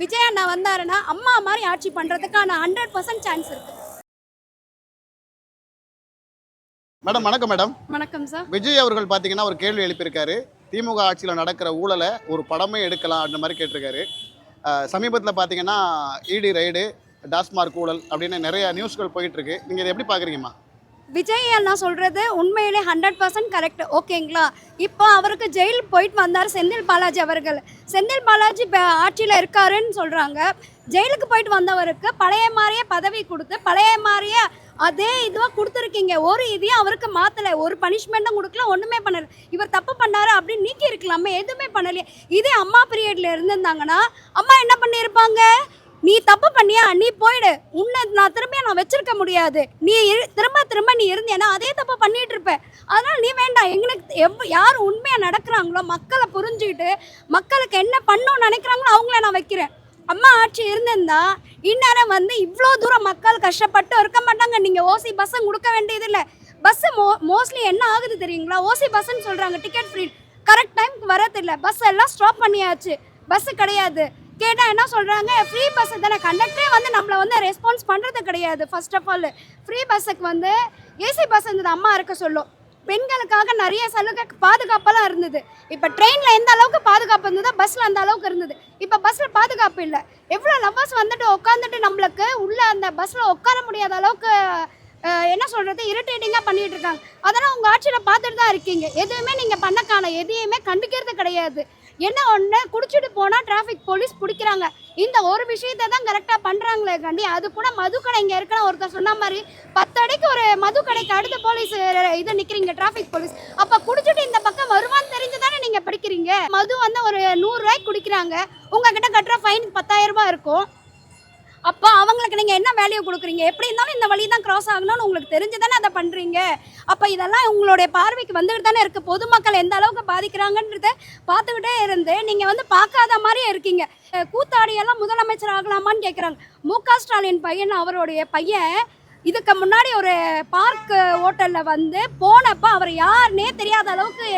விஜய் அண்ணா வந்தாருன்னா அம்மா மாதிரி ஆட்சி பண்றதுக்கான ஹண்ட்ரட் பர்சன்ட் சான்ஸ் இருக்கு. மேடம் வணக்கம் மேடம். வணக்கம் சார். விஜய் அவர்கள் பார்த்தீங்கன்னா ஒரு கேள்வி எழுப்பியிருக்காரு. திமுக ஆட்சியில் நடக்கிற ஊழலை ஒரு படமே எடுக்கலாம் அந்த மாதிரி கேட்டிருக்காரு. சமீபத்தில் பார்த்தீங்கன்னா இடி ரைடு டாஸ்மார்க் ஊழல் அப்படின்னு நிறைய நியூஸ்கள் போயிட்டு இருக்கு. நீங்கள் இதை எப்படி பார்க்குறீங்கம்மா விஜய் அண்ணா சொல்கிறது உண்மையிலே ஹண்ட்ரட் பர்சன்ட் கரெக்ட் ஓகேங்களா? இப்போ அவருக்கு ஜெயில் போயிட்டு வந்தார் செந்தில் பாலாஜி அவர்கள். செந்தில் பாலாஜி இப்போ ஆட்சியில் இருக்காருன்னு சொல்கிறாங்க ஜெயிலுக்கு போயிட்டு வந்தவருக்கு பழைய மாதிரியே பதவி கொடுத்து பழைய மாதிரியே அதே இதுவாக கொடுத்துருக்கீங்க. ஒரு இதையும் அவருக்கு மாற்றலை ஒரு பனிஷ்மெண்ட்டும் கொடுக்கல ஒன்றுமே பண்ணல. இவர் தப்பு பண்ணாரு அப்படின்னு நீக்கி இருக்கலாமே எதுவுமே பண்ணலையே. இதே அம்மா பீரியடில் இருந்திருந்தாங்கன்னா அம்மா என்ன பண்ணியிருப்பாங்க? நீ தப்பு பண்ணியா? நீ போயிடு. உன்னை நான் திரும்ப நான் வச்சிருக்க முடியாது. நீ இரு- திரும்ப திரும்ப நீ இருந்தேன்னா அதே தப்பு பண்ணிட்டு இருப்ப அதனால நீ வேண்டாம். எங்களுக்கு எவ் யார் உண்மையா நடக்கிறாங்களோ மக்களை புரிஞ்சுக்கிட்டு மக்களுக்கு என்ன பண்ணணும்னு நினைக்கிறாங்களோ அவங்கள நான் வைக்கிறேன். அம்மா ஆட்சி இருந்திருந்தா இந்நேரம் வந்து இவ்வளோ தூரம் மக்கள் கஷ்டப்பட்டு இருக்க மாட்டாங்க. நீங்கள் ஓசி பஸ்ஸும் கொடுக்க வேண்டியதில்லை. பஸ்ஸு மோ மோஸ்ட்லி என்ன ஆகுது தெரியுங்களா? ஓசி பஸ்ஸுன்னு சொல்கிறாங்க டிக்கெட் ஃப்ரீ. கரெக்ட் டைமுக்கு வரதில்லை. பஸ் எல்லாம் ஸ்டாப் பண்ணியாச்சு. பஸ்ஸு கிடையாது. கேட்டால் என்ன சொல்கிறாங்க ஃப்ரீ பஸ்ஸு தானே. கண்டக்டரே வந்து நம்மளை வந்து ரெஸ்பான்ஸ் பண்ணுறது கிடையாது ஃபர்ஸ்ட் ஆஃப் ஆல் ஃப்ரீ பஸ்ஸுக்கு வந்து ஏசி பஸ் இருந்தது அம்மா இருக்க சொல்லும். பெண்களுக்காக நிறைய சலுகை பாதுகாப்பெல்லாம் இருந்தது. இப்போ ட்ரெயினில் எந்த அளவுக்கு பாதுகாப்பு இருந்ததோ பஸ்ஸில் அந்த அளவுக்கு இருந்தது. இப்போ பஸ்ஸில் பாதுகாப்பு இல்லை. எவ்வளோ லவ்வர்ஸ் வந்துட்டு உட்காந்துட்டு நம்மளுக்கு உள்ளே அந்த பஸ்ஸில் உட்கார முடியாத அளவுக்கு என்ன சொல்கிறது இரிட்டேட்டிங்காக பண்ணிகிட்டு இருக்காங்க. அதெல்லாம் உங்கள் ஆட்சியில் பார்த்துட்டு தான் இருக்கீங்க. எதுவுமே நீங்கள் பண்ணக்கான எதையுமே கண்டுக்கிறது கிடையாது. என்ன ஒன்று குடிச்சிட்டு போனால் டிராஃபிக் போலீஸ் பிடிக்கிறாங்க. இந்த ஒரு விஷயத்தை தான் கரெக்டாக பண்ணுறாங்களே கண்டி அது கூட மதுக்கடை இங்கே இருக்கணும் ஒருத்தர் சொன்ன மாதிரி பத்து அடிக்கு ஒரு மதுக்கடைக்கு அடுத்த போலீஸ் இது நிற்கிறீங்க டிராஃபிக் போலீஸ் அப்போ குடிச்சிட்டு இந்த பக்கம் வருவான்னு தெரிஞ்சு தானே நீங்கள் படிக்கிறீங்க? மது வந்து ஒரு நூறுரூவாய்க்கு குடிக்கிறாங்க. உங்ககிட்ட கட்டுற ஃபைன் பத்தாயிரம் ரூபாய் இருக்கும். அப்போ அவங்களுக்கு நீங்கள் என்ன வேல்யூ கொடுக்குறீங்க? எப்படி இருந்தாலும் இந்த வழி தான் கிராஸ் ஆகணும்னு உங்களுக்கு தெரிஞ்சு தானே அதை பண்ணுறீங்க அப்போ இதெல்லாம் உங்களுடைய பார்வைக்கு வந்துட்டு தானே இருக்குது பொதுமக்கள் எந்த அளவுக்கு பாதிக்கிறாங்கன்றத பார்த்துக்கிட்டே இருந்து நீங்கள் வந்து பார்க்காத மாதிரியே இருக்கீங்க. கூத்தாடியெல்லாம் முதலமைச்சர் ஆகலாமான்னு கேட்குறாங்க மு க ஸ்டாலின் பையன் அவருடைய பையன் இதுக்கு முன்னாடி ஒரு பார்க் ஹோட்டலில் வந்து போனப்போ அவர் யாருன்னே தெரியாத அளவுக்கு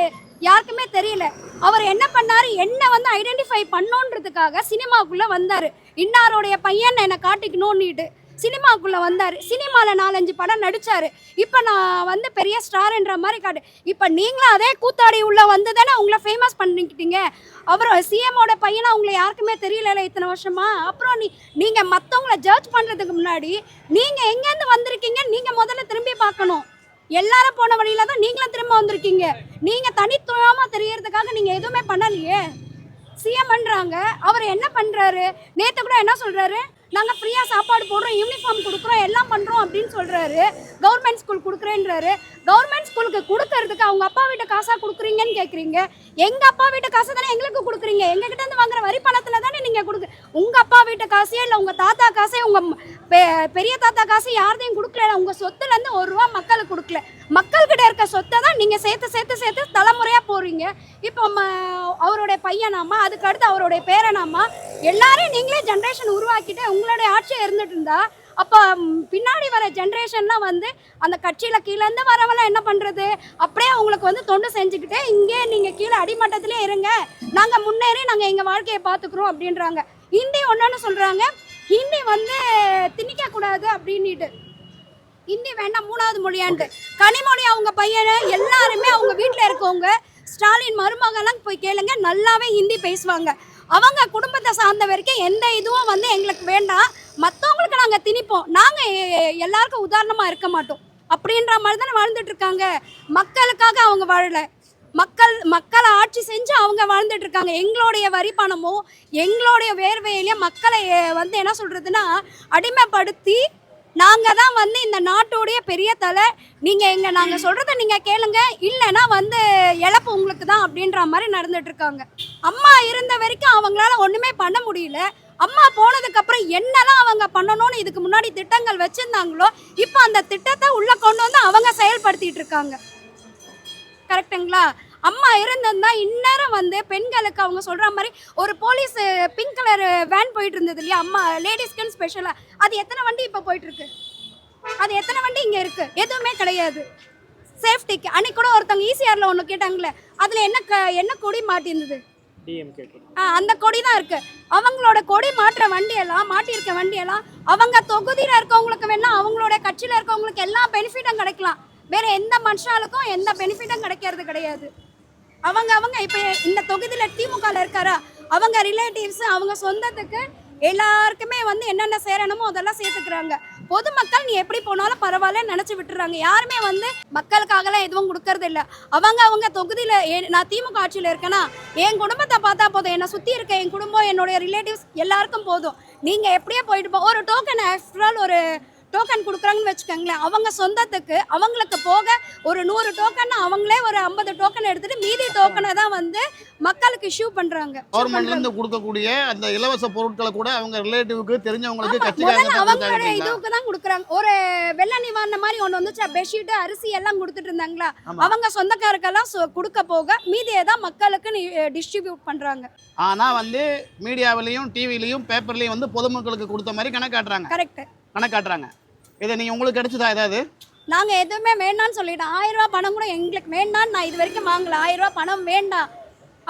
யாருக்குமே தெரியல. அவர் என்ன பண்ணார்? என்ன வந்து ஐடென்டிஃபை பண்ணோன்றதுக்காக சினிமாவுக்குள்ளே வந்தார். இன்னாருடைய பையன் என்னை காட்டிக்கணும்னுட்டு சினிமாக்குள்ளே வந்தார். சினிமாவில் நாலஞ்சு படம் நடித்தார் இப்போ நான் வந்து பெரிய ஸ்டார்ன்ற மாதிரி காட்டு. இப்போ நீங்களும் அதே கூத்தாடி உள்ளே வந்து தானே உங்களை ஃபேமஸ் பண்ணிக்கிட்டீங்க. அப்புறம் சிஎமோட பையனை உங்களை யாருக்குமே தெரியல இத்தனை வருஷமா? அப்புறம் நீ நீங்கள் மற்றவங்கள ஜட்ஜ் பண்ணுறதுக்கு முன்னாடி நீங்கள் எங்கேருந்து வந்திருக்கீங்க? நீங்கள் முதல்ல திரும்பி பார்க்கணும். எல்லாரும் போன வழியில தான் நீங்களும் திரும்ப வந்திருக்கீங்க. நீங்கள் தனித்துவமாக தெரியறதுக்காக நீங்கள் எதுவுமே பண்ணலையே. பண்ணுறாங்க அவர் என்ன பண்ணுறாரு நேற்று கூட என்ன சொல்கிறாரு நாங்கள் ஃப்ரீயாக சாப்பாடு போடுறோம் யூனிஃபார்ம் கொடுக்குறோம் எல்லாம் பண்ணுறோம் அப்படின்னு சொல்கிறாரு கவர்மெண்ட் ஸ்கூல் கொடுக்குறேன்றாரு. கவர்மெண்ட் ஸ்கூலுக்கு கொடுக்கறதுக்கு அவங்க அப்பா வீட்டு காசாக கொடுக்குறீங்கன்னு கேட்குறீங்க எங்க அப்பா வீட்டு காசு தானே எங்களுக்கு கொடுக்குறீங்க? எங்க கிட்ட இருந்து வாங்குற வரி பணத்துல தானே நீங்க கொடுக்கு உங்க அப்பா வீட்டு காசையே இல்ல உங்க தாத்தா காசே உங்க பெ- பெரிய தாத்தா காசு யார்தையும் கொடுக்கல உங்க சொத்துல இருந்து ஒரு ரூபா மக்களுக்கு கொடுக்கல. மக்கள்கிட்ட இருக்க சொத்தை தான் நீங்க சேர்த்து சேர்த்து சேர்த்து தலைமுறையா போறீங்க. இப்போ அவருடைய பையனாமா அதுக்கு அடுத்து அவருடைய பேரனாமா எல்லாரையும் நீங்களே ஜென்ரேஷன் உருவாக்கிட்டு உங்களுடைய ஆட்சியை இருந்துட்டு இருந்தா அப்போ பின்னாடி வர ஜென்ரேஷன்லாம் வந்து அந்த கட்சியில் கீழேருந்து வரவெல்லாம் என்ன பண்ணுறது அப்படியே உங்களுக்கு வந்து தொண்டு செஞ்சுக்கிட்டு இங்கே நீங்கள் கீழே அடிமட்டத்திலே இருங்க. நாங்கள் முன்னேறி நாங்கள் எங்கள் வாழ்க்கையை பார்த்துக்குறோம் அப்படின்றாங்க. ஹிந்தி ஒன்றுன்னு சொல்கிறாங்க ஹிந்தி வந்து திணிக்கக்கூடாது அப்படின்னுட்டு. ஹிந்தி வேண்டாம் மூணாவது மொழியான்ட்டு கனிமொழி அவங்க பையனை எல்லாருமே அவங்க வீட்டில் இருக்கவங்க ஸ்டாலின் மருமகெல்லாம் போய் கேளுங்க நல்லாவே ஹிந்தி பேசுவாங்க. அவங்க குடும்பத்தை சார்ந்த வரைக்கும் எந்த இதுவும் வந்து எங்களுக்கு வேண்டாம். மற்றவங்களுக்கு நாங்கள் திணிப்போம். நாங்கள் எல்லாருக்கும் உதாரணமாக இருக்க மாட்டோம். அப்படின்ற மாதிரி தானே வாழ்ந்துட்டு இருக்காங்க. மக்களுக்காக அவங்க வாழல. மக்கள் மக்களை ஆட்சி செஞ்சு அவங்க வாழ்ந்துட்டு இருக்காங்க. எங்களுடைய வரி பணமோ எங்களுடைய வேர்வையிலையும் மக்களை வந்து என்ன சொல்கிறதுன்னா அடிமைப்படுத்தி நாங்கள் தான் வந்து இந்த நாட்டோடைய பெரிய தலை. நீங்கள் எங்கள் நாங்கள் சொல்கிறத நீங்கள் கேளுங்க. இல்லைன்னா வந்து இழப்பு உங்களுக்கு தான் அப்படின்ற மாதிரி நடந்துட்டு இருக்காங்க. அம்மா இருந்த வரைக்கும் அவங்களால ஒன்றுமே பண்ண முடியல. அம்மா போனதுக்கு அப்புறம் என்னெல்லாம் அவங்க பண்ணணும்னு இதுக்கு முன்னாடி திட்டங்கள் வச்சிருந்தாங்களோ இப்போ அந்த திட்டத்தை உள்ள கொண்டு வந்து அவங்க செயல்படுத்திட்டு இருக்காங்க. கரெக்ட்டுங்களா? அம்மா இருந்திருந்தா இந்நேரம் வந்து பெண்களுக்கு அவங்க சொல்ற மாதிரி ஒரு போலீஸ் பிங்க் கலர் வேன் போயிட்டு இருந்தது இல்லையா? அம்மா லேடிஸ்க்குன்னு ஸ்பெஷலா. அது எத்தனை வண்டி இப்போ போயிட்டு இருக்கு? அது எத்தனை வண்டி இங்க இருக்கு? எதுவுமே கிடையாது. சேஃப்டிக்கு. அன்னைக்கு கூட ஒருத்தவங்க ஈசிஆரில் ஒன்று கேட்டாங்களே அதில் என்ன க என்ன கொடி மாட்டியிருந்தது அந்த கொடி தான் இருக்கு. அவங்களோட கொடி மாற்ற வண்டியெல்லாம் மாட்டியிருக்க வண்டியெல்லாம் அவங்க தொகுதியில் இருக்கவங்களுக்கு வேணா அவங்களோட கட்சியில் இருக்கவங்களுக்கு எல்லா பெனிஃபிட்டும் கிடைக்கலாம். வேற எந்த மனுஷாலுக்கும் எந்த பெனிஃபிட்டும் கிடைக்கிறது கிடையாது. அவங்க அவங்க இப்போ இந்த தொகுதியில் திமுகவில் இருக்காரா? அவங்க ரிலேட்டிவ்ஸ் அவங்க சொந்தத்துக்கு எல்லாருக்குமே வந்து என்னென்ன சேரணுமோ அதெல்லாம் சேர்த்துக்கிறாங்க. பொதுமக்கள் நீ எப்படி போனாலும் பரவாயில்லன்னு நினச்சி விட்டுறாங்க. யாருமே வந்து மக்களுக்காகலாம் எதுவும் கொடுக்கறது இல்லை அவங்க அவங்க தொகுதியில் நான் திமுக ஆட்சியில் இருக்கேன்னா என் குடும்பத்தை பார்த்தா போதும். என்னை சுற்றி இருக்க என் குடும்பம் என்னுடைய ரிலேட்டிவ்ஸ் எல்லாருக்கும் போதும். நீங்கள் எப்படியே போயிட்டு போ. ஒரு டோக்கன் ஆஃப்டர் ஒரு டோக்கன் கொடுக்குறாங்கன்னு வச்சுக்கோங்களேன். அவங்க சொந்தத்துக்கு அவங்களுக்கு போக ஒரு நூறு டோக்கன் அவங்களே ஒரு ஐம்பது டோக்கன் எடுத்துட்டு மீதி டோக்கனை தான் வந்து மக்களுக்கு இஷ்யூ பண்றாங்க. கவர்மெண்ட்ல இருந்து கொடுக்கக்கூடிய அந்த இலவச பொருட்களை கூட அவங்க ரிலேட்டிவ்க்கு தெரிஞ்சவங்களுக்கு கட்சிக்காரங்க அவங்களோட இதுக்கு தான் கொடுக்குறாங்க. ஒரு வெள்ள நிவாரண மாதிரி ஒன்று வந்துச்சு பெட்ஷீட் அரிசி எல்லாம் கொடுத்துட்டு இருந்தாங்களா. அவங்க சொந்தக்காரருக்கெல்லாம் சொ- கொடுக்க போக மீதியை தான் மக்களுக்கு டிஸ்ட்ரிபியூட் பண்றாங்க. ஆனா வந்து மீடியாவிலையும் டிவிலையும் பேப்பர்லயும் வந்து பொதுமக்களுக்கு கொடுத்த மாதிரி கணக்காட்டுறாங்க. கரெக்ட் கணக்காட்டுறாங்க இதை நீங்க உங்களுக்கு கிடைச்சதா ஏதாவது? நாங்க எதுவுமே வேண்டாம்னு சொல்லிட்டோம். ஆயிரம் ரூபாய் பணம் கூட எங்களுக்கு வேண்டாம்னு நான் இது வரைக்கும் வாங்கல. ஆயிரம் ரூபாய் பணம் வேண்டாம்.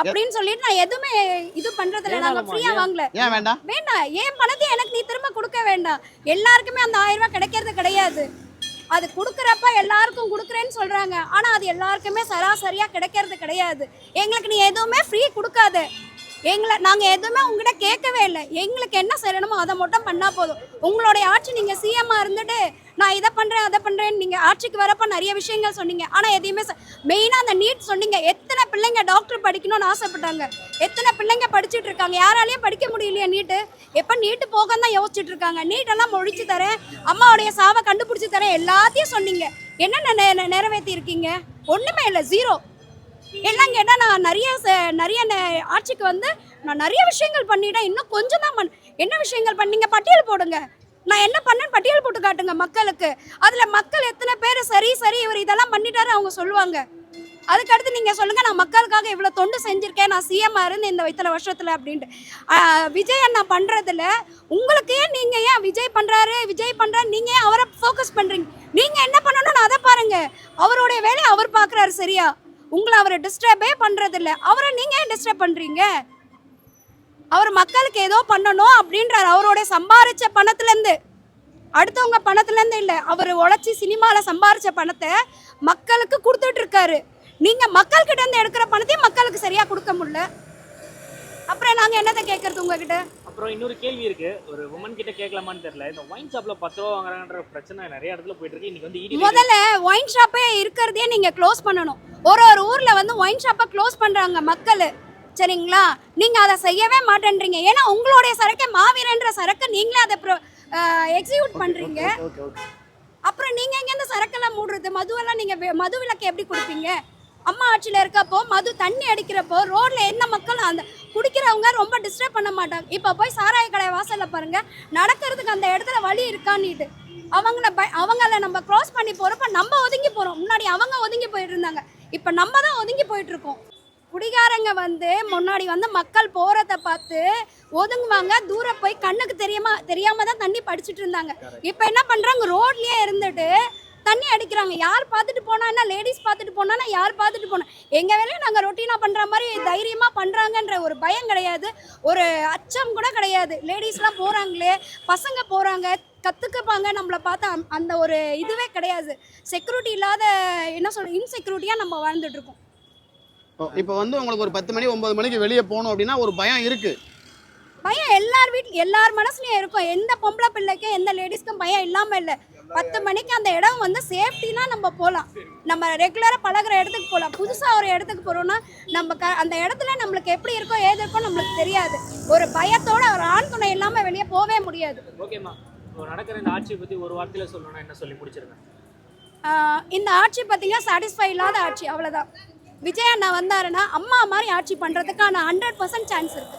அப்படின்னு சொல்லிட்டு நான் எதுவுமே இது பண்றது இல்லை நாங்க ஃப்ரீயா? வாங்கல. ஏன் வேண்டாம்? வேண்டாம். ஏன் பணத்தை எனக்கு நீ திரும்ப கொடுக்க வேண்டாம். எல்லாருக்குமே அந்த ஆயிரம் ரூபாய் கிடைக்கிறது கிடையாது. அது கொடுக்குறப்ப எல்லாருக்கும் கொடுக்குறேன்னு சொல்றாங்க. ஆனா அது எல்லாருக்குமே சராசரியா கிடைக்கிறது கிடையாது. எங்களுக்கு நீ எதுவுமே ஃப்ரீ கொடுக்காத. எங்களை நாங்கள் எதுவுமே உங்ககிட்ட கேட்கவே இல்லை. எங்களுக்கு என்ன செய்யணுமோ அதை மட்டும் பண்ணால் போதும். உங்களுடைய ஆட்சி நீங்கள் சிஎம்மா இருந்துட்டு நான் இதை பண்ணுறேன் அதை பண்ணுறேன்னு நீங்கள் ஆட்சிக்கு வரப்போ நிறைய விஷயங்கள் சொன்னீங்க. ஆனால் எதையுமே மெயினாக அந்த நீட் சொன்னீங்க. எத்தனை பிள்ளைங்க டாக்டர் படிக்கணும்னு ஆசைப்பட்டாங்க. எத்தனை பிள்ளைங்க படிச்சுட்டு இருக்காங்க. யாராலையும் படிக்க முடியலையே நீட்டு எப்போ நீட்டு போக தான் யோசிச்சுட்டு இருக்காங்க. நீட்டெல்லாம் ஒழிச்சு தரேன். அம்மாவுடைய சாவை கண்டுபிடிச்சி தரேன். எல்லாத்தையும் சொன்னீங்க. என்னென்ன நெ- இருக்கீங்க ஒன்றுமே இல்லை. ஜீரோ என்னங்க கேட்டால் நான் நிறைய ச- நிறைய நெ- ஆட்சிக்கு வந்து நான் நிறைய விஷயங்கள் பண்ணிட்டேன். இன்னும் கொஞ்சம் தான் பண்ண என்ன விஷயங்கள் பண்ணீங்க? பட்டியல் போடுங்க. நான் என்ன பண்ணேன்னு பட்டியல் போட்டு காட்டுங்க மக்களுக்கு. அதில் மக்கள் எத்தனை பேர் சரி சரி இவர் இதெல்லாம் பண்ணிட்டாரு அவங்க சொல்லுவாங்க. அதுக்கடுத்து நீங்கள் சொல்லுங்க நான் மக்களுக்காக இவ்வளோ தொண்டு செஞ்சிருக்கேன் நான் சிஎம்மா இருந்து இந்த இத்தனை வருஷத்தில் அப்படின்ட்டு. விஜய் அண்ணா பண்ணுறதுல உங்களுக்கு ஏன் நீங்கள் ஏன் விஜய் பண்ணுறாரு விஜய் பண்ணுறாரு நீங்கள் ஏன் அவரை ஃபோக்கஸ் பண்ணுறீங்க நீங்கள் என்ன பண்ணணும்னு அதை பாருங்க. அவருடைய வேலையை அவர் பார்க்குறாரு சரியா? உங்களை அவரை டிஸ்டர்பே பண்ணுறதில்ல அவரை நீங்கள் ஏன் டிஸ்டர்ப் பண்ணுறீங்க அவர் மக்களுக்கு ஏதோ பண்ணணும் அப்படின்றார். அவரோட சம்பாரிச்ச பணத்துலேருந்து. அடுத்தவங்க பணத்துலேருந்து இல்லை. அவர் உழைச்சி சினிமாவில் சம்பாரிச்ச பணத்தை மக்களுக்கு கொடுத்துட்ருக்காரு நீங்கள் மக்கள்கிட்டேருந்து இருந்து எடுக்கிற பணத்தையும் மக்களுக்கு சரியாக கொடுக்க முடியல. அப்புறம் நாங்கள் என்னத்தை கேட்குறது உங்ககிட்ட? அப்புறம் இன்னொரு கேள்வி இருக்கு. ஒரு உமன் கிட்ட கேட்கலாமான்னு தெரியல. இந்த ஒயின் ஷாப்ல பத்து ரூபா வாங்குறாங்கன்ற பிரச்சனை நிறைய இடத்துல போயிட்டு இருக்கு இன்னைக்கு வந்து இடி முதல்ல ஒயின் ஷாப்பே இருக்கிறதே நீங்க க்ளோஸ் பண்ணணும். ஒரு ஒரு ஊர்ல வந்து ஒயின் ஷாப்பை க்ளோஸ் பண்றாங்க மக்கள். சரிங்களா? நீங்க அதை செய்யவே மாட்டேன்றீங்க. ஏன்னா உங்களுடைய சரக்கு மாவீரன்ற சரக்கு நீங்களே அதை எக்ஸிக்யூட் ஓகே அப்புறம் நீங்க எங்க இந்த சரக்கெல்லாம் மூடுறது? மதுவெல்லாம் நீங்க வே- மது விலக்கு எப்படி கொடுப்பீங்க? அம்மா ஆட்சியில் இருக்கப்போ மது தண்ணி அடிக்கிறப்போ ரோட்ல என்ன மக்களும் அந்த குடிக்கிறவங்க ரொம்ப டிஸ்டர்ப் பண்ண மாட்டாங்க. இப்போ போய் சாராய கடை வாசலில் பாருங்க. நடக்கிறதுக்கு அந்த இடத்துல வழி இருக்கான்னுட்டு. அவங்கள ப அவங்கள நம்ம க்ராஸ் பண்ணி போகிறப்ப நம்ம ஒதுங்கி போகிறோம் முன்னாடி அவங்க ஒதுங்கி போயிட்டு இருந்தாங்க இப்போ நம்ம தான் ஒதுங்கி போயிட்டுருக்கோம். குடிகாரங்க வந்து முன்னாடி வந்து மக்கள் போகிறத பார்த்து ஒதுங்குவாங்க. தூரம் போய் கண்ணுக்கு தெரியாம தெரியாமல் தான் தண்ணி படிச்சிட்டு இருந்தாங்க. இப்போ என்ன பண்ணுறாங்க ரோட்லேயே இருந்துட்டு தண்ணி அடிக்கிறாங்க. யார் பார்த்துட்டு போனா என்ன? லேடிஸ் பார்த்துட்டு போனா யார் பார்த்துட்டு போனா? எங்க வேலையை நாங்க ரொட்டீனா பண்ற மாதிரி தைரியமா பண்றாங்கன்ற ஒரு பயம் கிடையாது. ஒரு அச்சம் கூட கிடையாது. லேடிஸ்லாம் போறாங்களே பசங்க போறாங்க கத்துக்கப்பாங்க நம்மளை பார்த்து அந்த- ஒரு இதுவே கிடையாது. செக்யூரிட்டி இல்லாத என்ன சொல்ற இன்செக்யூரிட்டியா நம்ம வாழ்ந்துட்டு இருக்கோம். இப்போ வந்து உங்களுக்கு ஒரு பத்து மணி ஒன்பது மணிக்கு வெளியே போகணும் அப்படின்னா ஒரு பயம் இருக்கு. பயம் எல்லார் வீட்ல எல்லார் மனசுலயும் இருக்கும். எந்த பொம்பளை பிள்ளைக்கும் எந்த லேடிஸ்க்கும் பயம் இல்லாம இல்ல. பத்து மணிக்கு அந்த இடம் வந்து சேஃப்டினா நம்ம போகலாம் நம்ம ரெகுலரா பழகுற இடத்துக்கு போகலாம் புதுசா ஒரு இடத்துக்கு போறோம்னா நம்ம க அந்த இடத்துல நம்மளுக்கு எப்படி இருக்கோ ஏது இருக்கோ நம்மளுக்கு தெரியாது. ஒரு பயத்தோட ஒரு ஆண் துணை இல்லாம வெளியே போவே முடியாது. ஓகேம்மா நடக்கிற இந்த ஆட்சியை பத்தி ஒரு வார்த்தையில சொல்லணும்னா என்ன சொல்லி முடிச்சிருக்கேன் இந்த ஆட்சி பார்த்தீங்கன்னா சாட்டிஸ்ஃபை இல்லாத ஆட்சி. அவ்வளவுதான். விஜய் அண்ணா வந்தாருன்னா அம்மா மாதிரி ஆட்சி பண்றதுக்கான ஹண்ட்ரட் பர்சன்ட் சான்ஸ் இருக்கு.